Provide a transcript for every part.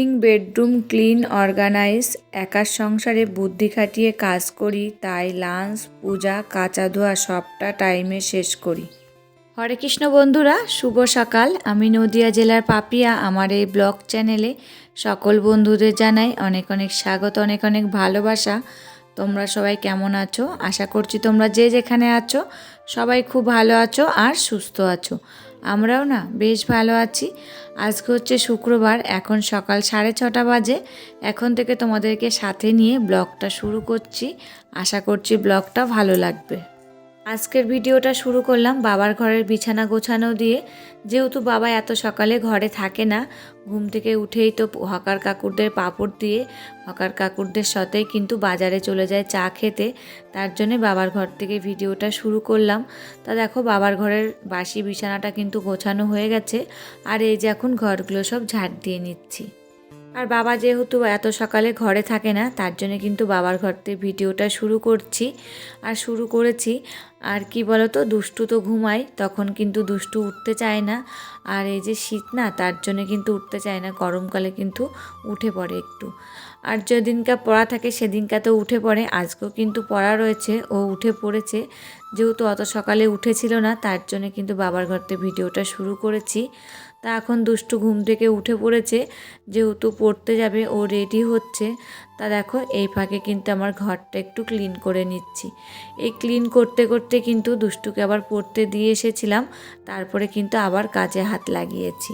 Morning bedroom clean organise একার সংসারে বুদ্ধি খাটিয়ে কাজ করি, তাই লাঞ্চ পূজা, কাঁচা ধোয়া সবটা টাইমে শেষ করি। হরে কৃষ্ণ বন্ধুরা, শুভ সকাল। আমি নদিয়া জেলার পাপিয়া। আমার এই ব্লগ চ্যানেলে সকল বন্ধুদের জানাই অনেক অনেক স্বাগত, অনেক অনেক ভালোবাসা। তোমরা সবাই কেমন আছো? আশা করছি তোমরা যে যেখানে আছো, সবাই খুব ভালো আছো আর সুস্থ আছো। আমরাও না বেশ ভালো আছি। আজকে হচ্ছে শুক্রবার, এখন সকাল সাড়ে ছটা বাজে। এখন থেকে তোমাদেরকে সাথে নিয়ে ব্লগটা শুরু করছি। আশা করছি ব্লগটা ভালো লাগবে। আজকের ভিডিওটা শুরু করলাম বাবার ঘরের বিছানা গোছানো দিয়ে। যেহেতু বাবা এত সকালে ঘরে থাকে না, ঘুম থেকে উঠেই তো হকার কাকুরদের পাপড় দিয়ে, হকার কাকুরদের সাথেই কিন্তু বাজারে চলে যায় চা খেতে। তার জন্যে বাবার ঘর থেকে ভিডিওটা শুরু করলাম। তা দেখো বাবার ঘরের বাসি বিছানাটা কিন্তু গোছানো হয়ে গেছে। আর এই যে এখন ঘরগুলো সব ঝাড় দিয়ে নিচ্ছি। আর বাবা যেহেতু এত সকালে ঘরে থাকে না, তার জন্য কিন্তু বাবার ঘর থেকে ভিডিওটা শুরু করছি আর শুরু করেছি। আর কি বলতো, দুষ্টু তো ঘুমায়, তখন কিন্তু দুষ্টু উঠতে চায় না। আর এই যে শীত না, তার জন্য কিন্তু উঠতে চায় না, গরমকালে কিন্তু উঠে পড়ে একটু। আর যেদিনকা পড়া থাকে, সেদিনকা তো উঠে পড়ে। আজকেও কিন্তু পড়া রয়েছে, ও উঠে পড়েছে। যেহেতু অত সকালে উঠেছিল না, তার জন্য কিন্তু বাবার ঘর থেকে ভিডিওটা শুরু করেছি। তা এখন দুষ্টু ঘুম থেকে উঠে পড়েছে, যেহেতু পড়তে যাবে, ও রেডি হচ্ছে। তা দেখো, এই ফাঁকে কিন্তু আমার ঘরটা একটু ক্লিন করে নিচ্ছি। এই ক্লিন করতে করতে কিন্তু দুষ্টুকে আবার পড়তে দিয়ে এসেছিলাম, তারপরে কিন্তু আবার কাজে হাত লাগিয়েছি।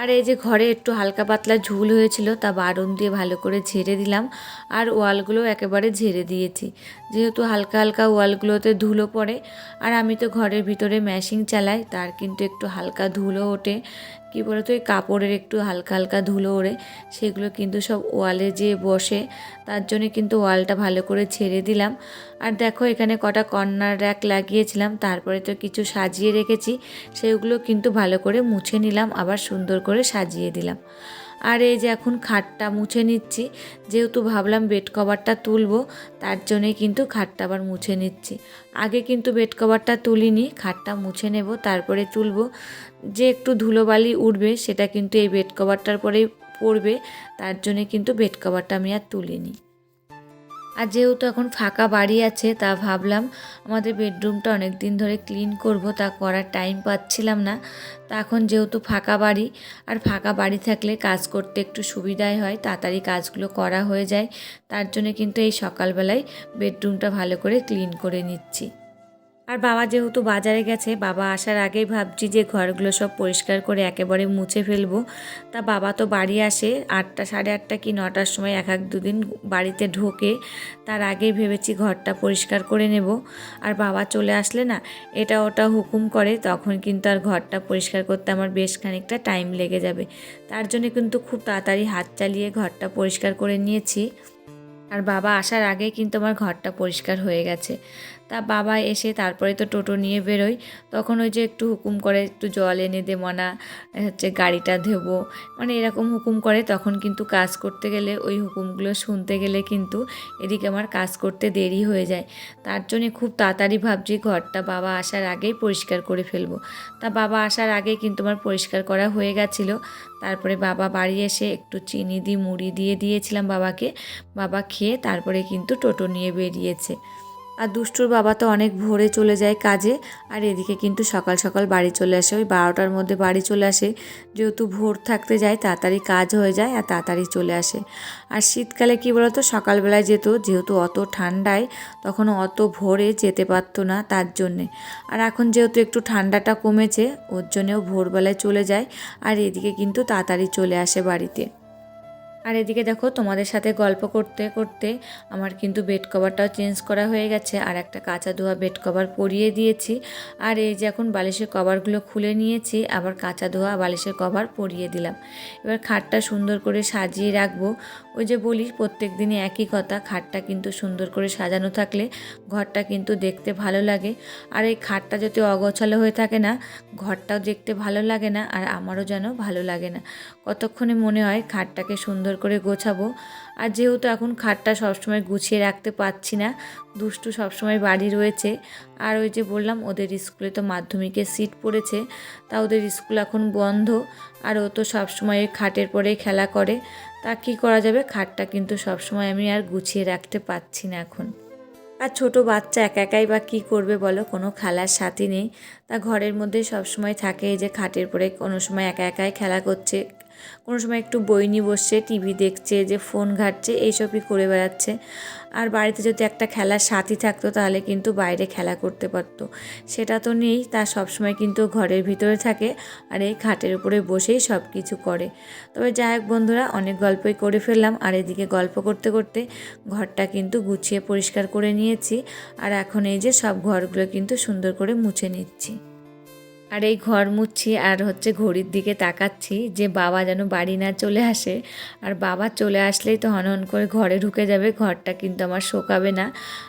আর এই যে ঘরে একটু হালকা পাতলা ঝুল হয়েছিল, তা বারণ দিয়ে ভালো করে ঝেড়ে দিলাম। আর ওয়ালগুলো একেবারে ঝেড়ে দিয়েছি। যেহেতু হালকা হালকা ওয়ালগুলোতে ধুলো পড়ে, আর আমি তো ঘরের ভিতরে ম্যাশিং চালাই, তার কিন্তু একটু হালকা ধুলো ওঠে। কী বলতো ওই কাপড়ের একটু হালকা হালকা ধুলো ওড়ে, সেগুলো কিন্তু সব ওয়ালে যেয়ে বসে, তার জন্যে কিন্তু ওয়ালটা ভালো করে ছেড়ে দিলাম। আর দেখো, এখানে কটা কর্নার র্যাক লাগিয়েছিলাম, তারপরে তো কিছু সাজিয়ে রেখেছি, সেগুলো কিন্তু ভালো করে মুছে নিলাম, আবার সুন্দর করে সাজিয়ে দিলাম। আর এই যে এখন খাটটা মুছে নিচ্ছি, যেহেতু ভাবলাম বেড কভারটা তুলবো, তার জন্যই কিন্তু খাটটা আবার মুছে নিচ্ছি। আগে কিন্তু বেড কভারটা তুলিনি, খাটটা মুছে নেব, তারপরে তুলবো। যে একটু ধুলোবালি উঠবে, সেটা কিন্তু এই বেড কভারটার পরেই পড়বে, তার জন্যে কিন্তু বেড কভারটা আমি আর তুলিনি। আর যেহেতু এখন ফাঁকা বাড়ি আছে, তা ভাবলাম আমাদের বেডরুমটা অনেক দিন ধরে ক্লিন করব, তা করার টাইম পাচ্ছিলাম না। তা এখন যেহেতু ফাঁকা বাড়ি, আর ফাঁকা বাড়ি থাকলে কাজ করতে একটু সুবিধাই হয়, তাড়াতাড়ি কাজগুলো করা হয়ে যায়। তার জন্য কিন্তু এই সকালবেলায় বেডরুমটা ভালো করে ক্লিন করে নিচ্ছি। আর বাবা যেহেতু বাজারে গেছে, বাবা আসার আগেই ভাবছি যে ঘরগুলো সব পরিষ্কার করে একেবারে মুছে ফেলব। তা বাবা তো বাড়ি আসে আটটা, সাড়ে আটটা কি নটার সময় এক এক দুদিন বাড়িতে ঢোকে, তার আগেই ভেবেছি ঘরটা পরিষ্কার করে নেব। আর বাবা চলে আসলে না, এটা ওটা হুকুম করে, তখন কিন্তু আর ঘরটা পরিষ্কার করতে আমার বেশ খানিকটা টাইম লেগে যাবে। তার জন্য কিন্তু খুব তাড়াতাড়ি হাত চালিয়ে ঘরটা পরিষ্কার করে নিয়েছি। আর বাবা আসার আগেই কিন্তু আমার ঘরটা পরিষ্কার হয়ে গেছে। তা বাবা এসে তারপরে তো টোটো নিয়ে বেরোয়। তখন ওই যে একটু হুকুম করে, একটু জল এনে দে মনা, হচ্ছে গাড়িটা ধেবো। মানে এরকম হুকুম করে তখন কিন্তু কাজ করতে গেলে, ওই হুকুমগুলো শুনতে গেলে কিন্তু এদিকে আমার কাজ করতে দেরি হয়ে যায়। তার জন্যে খুব তাড়াতাড়ি ভাবছি ঘরটা বাবা আসার আগেই পরিষ্কার করে ফেলব। তা বাবা আসার আগেই কিন্তু আমার পরিষ্কার করা হয়ে গেছিল। তারপরে বাবা বাড়ি এসে একটু চিনি দিয়ে মুড়ি দিয়ে দিয়েছিলাম বাবাকে। বাবা খেয়ে তারপরে কিন্তু টোটো নিয়ে বেরিয়েছে। আর দুষ্টুর বাবা তো অনেক ভোরে চলে যায় কাজে, আর এদিকে কিন্তু সকাল সকাল বাড়ি চলে আসে। ওই বারোটার মধ্যে বাড়ি চলে আসে। যেহেতু ভোর থাকতে যায়, তাড়াতাড়ি কাজ হয়ে যায় আর তাড়াতাড়ি চলে আসে। আর শীতকালে কী বলতো, সকালবেলায় যেত, যেহেতু অত ঠান্ডায় তখন অত ভোরে যেতে পারতো না তার জন্যে। আর এখন যেহেতু একটু ঠান্ডাটা কমেছে, ওর জন্যেও ভোরবেলায় চলে যায়। আর এদিকে কিন্তু তাড়াতাড়ি চলে আসে বাড়িতে। আর এদিকে দেখো, তোমাদের সাথে গল্প করতে করতে আমার কিন্তু বেড কভারটাও চেঞ্জ করা হয়ে গেছে। আর একটা কাঁচা ধোয়া বেড কভার পরিয়ে দিয়েছি। আর এই যে এখন বালিশের কভারগুলো খুলে নিয়েছি, আবার কাঁচা ধোয়া বালিশের কভার পরিয়ে দিলাম। এবার খাটটা সুন্দর করে সাজিয়ে রাখব। ওই যে বলি প্রত্যেক দিনই একই কথা, খাটটা কিন্তু সুন্দর করে সাজানো থাকলে ঘরটা কিন্তু দেখতে ভালো লাগে। আর এই খাটটা যদি অগোছালো হয়ে থাকে না, ঘরটাও দেখতে ভালো লাগে না আর আমারও যেন ভালো লাগে না। কতক্ষণে মনে হয় খাটটাকে সুন্দর করে গোছাবো? আর যেহেতু এখন খাটটা সবসময় গুছিয়ে রাখতে পারছি না, দুষ্টু সবসময় বাড়ি রয়েছে। আর ওই যে বললাম, ওদের স্কুলে তো মাধ্যমিকের সিট পড়েছে, তা ওদের স্কুল এখন বন্ধ। আর ও তো সবসময় খাটের পরেই খেলা করে। তা কী করা যাবে? খাটটা কিন্তু সবসময় আমি আর গুছিয়ে রাখতে পারছি না এখন। আর ছোট বাচ্চা একা একাই বা কী করবে বলো? কোনো খেলার সাথী নেই। তা ঘরের মধ্যে সবসময় থাকে যে, খাটের পরে কোনো সময় একা একাই খেলা করছে। কোনো সময় একটু বই নিয়ে বসছে টিভি দেখছে, যে ফোন ঘাটছে, এইসবই করে বেড়াচ্ছে। আর বাড়িতে যদি একটা খেলার সাথী থাকতো, তাহলে কিন্তু বাইরে খেলা করতে পারতো। সেটা তো নেই, তা সবসময় কিন্তু ঘরের ভিতরে থাকে আর এই খাটের উপরে বসেই সব কিছু করে। তবে যাই হোক বন্ধুরা, অনেক গল্পই করে ফেললাম। আর এদিকে গল্প করতে করতে ঘরটা কিন্তু গুছিয়ে পরিষ্কার করে নিয়েছি। আর এখন এই যে সব ঘরগুলো কিন্তু সুন্দর করে মুছে নিচ্ছি। আর এই ঘর মুছছি আর হচ্ছে ঘড়ির দিকে তাকাচ্ছি যে বাবা যেন বাড়ি না চলে আসে। আর বাবা চলে আসলেই তো হনহন করে ঘরে ঢুকে যাবে, ঘরটা কিন্তু আমার শোকাবে না।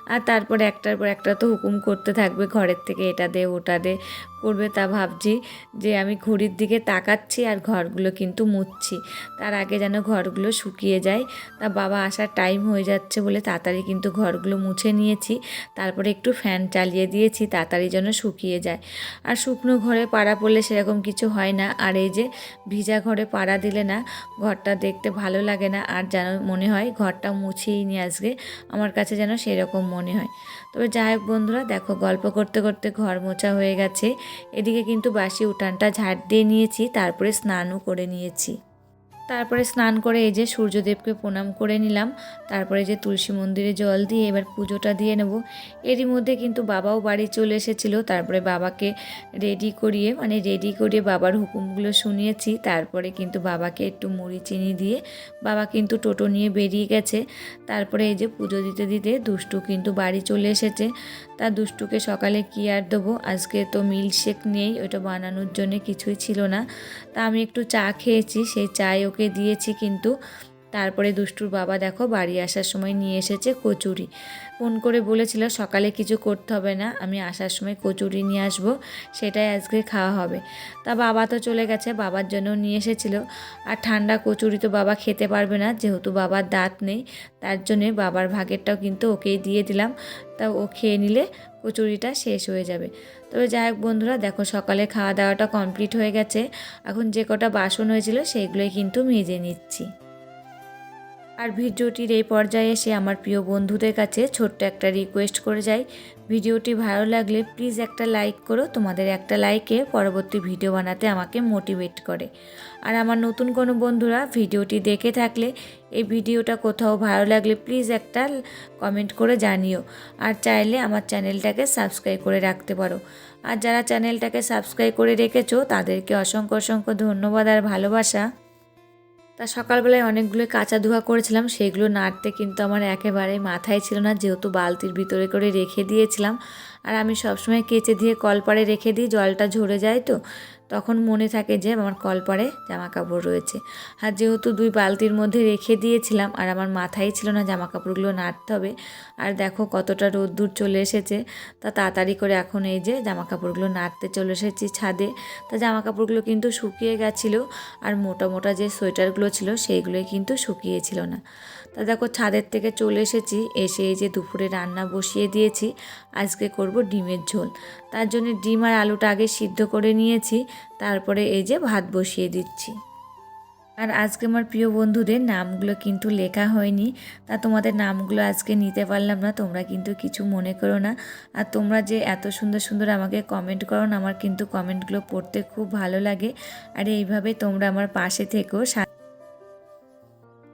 আর তারপর একটার পর একটা তো হুকুম করতে থাকবে, ঘরের থেকে এটা দে, ওটা দে। করবে তা ভাবছি যে আমি ঘড়ির দিকে তাকাচ্ছি আর ঘরগুলো কিন্তু মুছছি। তার আগে যেন ঘরগুলো শুকিয়ে যায়। তা বাবা আসার টাইম হয়ে যাচ্ছে বলে তাড়াতাড়ি কিন্তু ঘরগুলো মুছে নিয়েছি। তারপরে একটু ফ্যান চালিয়ে দিয়েছি, তাড়াতাড়ি যেন শুকিয়ে যায়। আর শুকনো ঘরে পাড়া পড়লে সেরকম কিছু হয় না। আর এই যে ভিজা ঘরে পাড়া দিলে না, ঘরটা দেখতে ভালো লাগে না। আর যেন মনে হয় ঘরটা মুছেই নিয়ে আসবে আমার কাছে যেন সেরকম মনে হয়। তবে যাই হোক বন্ধুরা, দেখো গল্প করতে করতে ঘর মোছা হয়ে গেছে। এদিকে কিন্তু বাসি উঠানটা ঝাড় দিয়ে নিয়েছি তারপরে স্নানও করে নিয়েছি। তারপরে স্নান করে এই যে সূর্যদেবকে প্রণাম করে নিলাম। তারপরে যে তুলসী মন্দিরে জল দিয়ে এবার পুজোটা দিয়ে নেব। এরই মধ্যে কিন্তু বাবাও বাড়ি চলে এসেছিল। তারপরে বাবাকে রেডি করিয়ে মানে রেডি করিয়ে বাবার হুকুমগুলো শুনিয়েছি। তারপরে কিন্তু বাবাকে একটু মুড়ি, চিনি দিয়ে বাবা কিন্তু টোটো নিয়ে বেরিয়ে গেছে। তারপরে এই যে পুজো দিতে দিতে দুষ্টু কিন্তু বাড়ি চলে এসেছে। তা দুষ্টুকে সকালে কি আর দেবো? আজকে তো মিল্কশেক নেই, ওটা বানানোর জন্য কিছুই ছিল না। তা আমি একটু চা খেয়েছি, সেই চাই ওকে দিয়েছি কিন্তু। তারপরে দুষ্টুর বাবা দেখো বাড়ি আসার সময় নিয়ে এসেছে কচুরি। ফোন করে বলেছিল, সকালে কিছু করতে হবে না, আমি আসার সময় কচুরি নিয়ে আসব, সেটাই আজকে খাওয়া হবে। তা বাবা তো চলে গেছে, বাবার জন্য নিয়ে এসেছিল। আর ঠান্ডা কচুরি তো বাবা খেতে পারবে না, যেহেতু বাবার দাঁত নেই, তার জন্যে বাবার ভাগেরটাও কিন্তু ওকেই দিয়ে দিলাম। তা ও খেয়ে নিলে কচুরিটা শেষ হয়ে যাবে। তবে যাই হোক বন্ধুরা, দেখো সকালে খাওয়া দাওয়াটা কমপ্লিট হয়ে গেছে। এখন যে কটা বাসন হয়েছিল, সেইগুলোই কিন্তু মেজে নিচ্ছি। আর ভিডিওটির এই পর্যায়ে এসে আমার প্রিয় বন্ধুদের কাছে ছোট্ট একটা রিকোয়েস্ট করে যাই। ভিডিওটি ভালো লাগলে প্লিজ একটা লাইক করো। তোমাদের একটা লাইকে পরবর্তী ভিডিও বানাতে আমাকে মোটিভেট করে। আর আমার নতুন কোনো বন্ধুরা ভিডিওটি দেখে থাকলে এই ভিডিওটা কোথাও ভালো লাগলে প্লিজ একটা কমেন্ট করে জানিও। আর চাইলে আমার চ্যানেলটাকে সাবস্ক্রাইব করে রাখতে পারো। আর যারা চ্যানেলটাকে সাবস্ক্রাইব করে রেখেছো, তাদেরকে অসংখ্য অসংখ্য ধন্যবাদ আর ভালোবাসা। তা সকালবেলায় অনেকগুলো কাঁচা ধোয়া করেছিলাম, সেগুলো নাড়তে কিন্তু আমার একেবারে মাথায় ছিল না, যেহেতু বালতির ভিতরে করে রেখে দিয়েছিলাম। আর আমি সবসময় কেচে দিয়ে কলপাড়ে রেখে দিই, জলটা ঝরে যায় তো তখন মনে থাকে যে আমার কলপাড়ে জামা কাপড় রয়েছে। আর যেহেতু দুই বালতির মধ্যে রেখে দিয়েছিলাম, আর আমার মাথায় ছিল না জামা কাপড়গুলো নাড়তে হবে, আর দেখো কতটা রোদ্দুর চলে এসেছে, তা তাড়াতাড়ি করে এখন এই যে জামা কাপড়গুলো নাড়তে চলে এসেছি ছাদে। তা জামা কাপড়গুলো কিন্তু শুকিয়ে গেছিল, আর মোটা মোটা যে সোয়েটারগুলো ছিল সেইগুলোই কিন্তু শুকিয়েছিল না। তা দেখো ছাদের থেকে চলে এসেছি, এসে এই যে দুপুরে রান্না বসিয়ে দিয়েছি, আজকে করব ডিমের ঝোল। তার জন্য ডিম আর আলুটা আগে সিদ্ধ করে নিয়েছি, তারপরে এই যে ভাত বসিয়ে দিচ্ছি। আর আজকে আমার প্রিয় বন্ধুদের নামগুলো কিন্তু লেখা হয়নি, তা তোমাদের নামগুলো আজকে নিতে পারলাম না, তোমরা কিন্তু কিছু মনে করো না। আর তোমরা যে এত সুন্দর সুন্দর আমাকে কমেন্ট করো না, আমার কিন্তু কমেন্টগুলো পড়তে খুব ভালো লাগে। আর এইভাবে তোমরা আমার পাশে থেকেও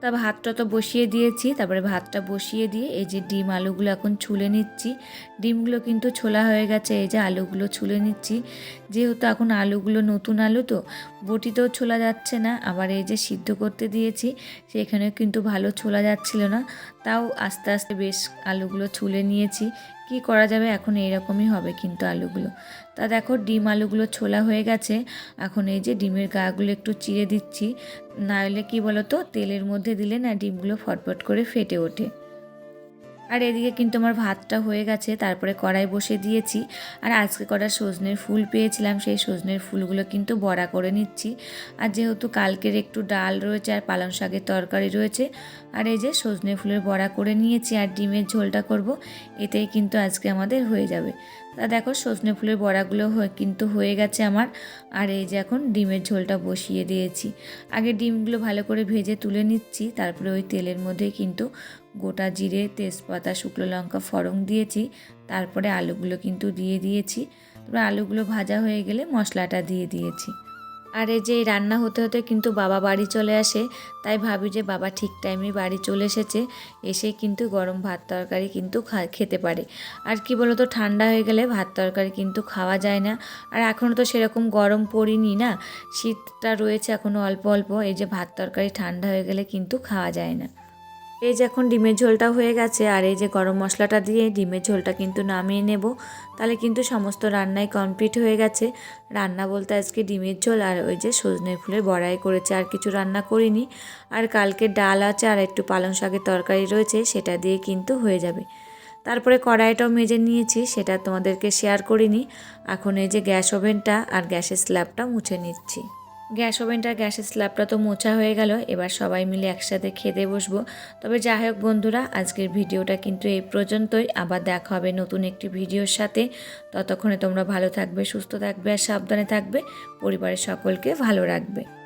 তা ভাতটা তো বসিয়ে দিয়েছি, তারপরে ভাতটা বসিয়ে দিয়ে এই যে ডিম আলুগুলো এখন ছুলে নিচ্ছি। ডিমগুলো কিন্তু ছোলা হয়ে গেছে, এই যে আলুগুলো ছুলে নিচ্ছি। যেহেতু এখন আলুগুলো নতুন আলু তো, বটিতেও ছোলা যাচ্ছে না, আবার এই যে সিদ্ধ করতে দিয়েছি, সেখানেও কিন্তু ভালো ছোলা যাচ্ছিল না। তাও আস্তে আস্তে বেশ আলুগুলো ছুলে নিয়েছি। কি করা যাবে এখন এইরকমই হবে কিন্তু আলুগুলো। তা দেখো ডিম আলুগুলো ছোলা হয়ে গেছে। এখন এই যে ডিমের গাগুলো একটু চিড়ে দিচ্ছি। নাহলে কী বলো তো তেলের মধ্যে দিলে না ডিমগুলো ফটফট করে ফেটে ওঠে। আর এদিকে কিন্তু আমার ভাতটা হয়ে গেছে, তারপরে কড়াই বসে দিয়েছি। আর আজকে কটা সজনের ফুল পেয়েছিলাম, সেই সজনের ফুলগুলো কিন্তু বড়া করে নিচ্ছি। আর যেহেতু কালকের একটু ডাল রয়েছে আর পালং শাকের তরকারি রয়েছে, আর এই যে সজনে ফুলের বড়া করে নিয়েছি আর ডিমের ঝোলটা করব এতেই কিন্তু আজকে আমাদের হয়ে যাবে। তা দেখো সজনে ফুলের বড়াগুলো হয়ে কিন্তু হয়ে গেছে আমার। আর এই যে এখন ডিমের ঝোলটা বসিয়ে দিয়েছি। আগে ডিমগুলো ভালো করে ভেজে তুলে নিচ্ছি, তারপরে ওই তেলের মধ্যে কিন্তু গোটা জিরে, তেজপাতা, শুকনো লঙ্কা ফড়ং দিয়েছি। তারপরে আলুগুলো কিন্তু দিয়ে দিয়েছি। তারপরে আলুগুলো ভাজা হয়ে গেলে মশলাটা দিয়ে দিয়েছি। আর এই যে রান্না হতে হতে কিন্তু বাবা বাড়ি চলে আসে, তাই ভাবি যে বাবা ঠিক টাইমে বাড়ি চলে এসেছে, এসে কিন্তু গরম ভাত তরকারি কিন্তু খেতে পারে। আর কি বলতো, ঠান্ডা হয়ে গেলে ভাত তরকারি কিন্তু খাওয়া যায় না। আর এখনও তো সেরকম গরম পড়িনি না, শীতটা রয়েছে এখনও অল্প অল্প, এই যে ভাত তরকারি ঠান্ডা হয়ে গেলে কিন্তু খাওয়া যায় না। এই যে এখন ডিমের ঝোলটা হয়ে গেছে আর এই যে গরম মশলাটা দিয়ে ডিমের ঝোলটা কিন্তু নামিয়ে নেব। তাহলে কিন্তু সমস্ত রান্নাই কমপ্লিট হয়ে গেছে। রান্না বলতে আজকে ডিমের ঝোল আর ওই যে সজনে ফুলের বড়াই করেছে, আর কিছু রান্না করিনি। আর কালকে ডাল আছে আর একটু পালং শাকের তরকারি রয়েছে, সেটা দিয়ে কিন্তু হয়ে যাবে। তারপরে কড়াইটাও মেজে নিয়েছি, সেটা তোমাদেরকে শেয়ার করিনি। এখন এই যে গ্যাস ওভেনটা আর গ্যাসের স্ল্যাবটা মুছে নিচ্ছি। গ্যাস ওভেনটা, গ্যাসের স্ল্যাবটা তো মোছা হয়ে গেল, এবার সবাই মিলে একসাথে খেতে বসবো। তবে যাই হোক বন্ধুরা, আজকের ভিডিওটা কিন্তু এই পর্যন্তই। আবার দেখা হবে নতুন একটি ভিডিওর সাথে। ততক্ষণে তোমরা ভালো থাকবে, সুস্থ থাকবে আর সাবধানে থাকবে। পরিবারের সকলকে ভালো রাখবে।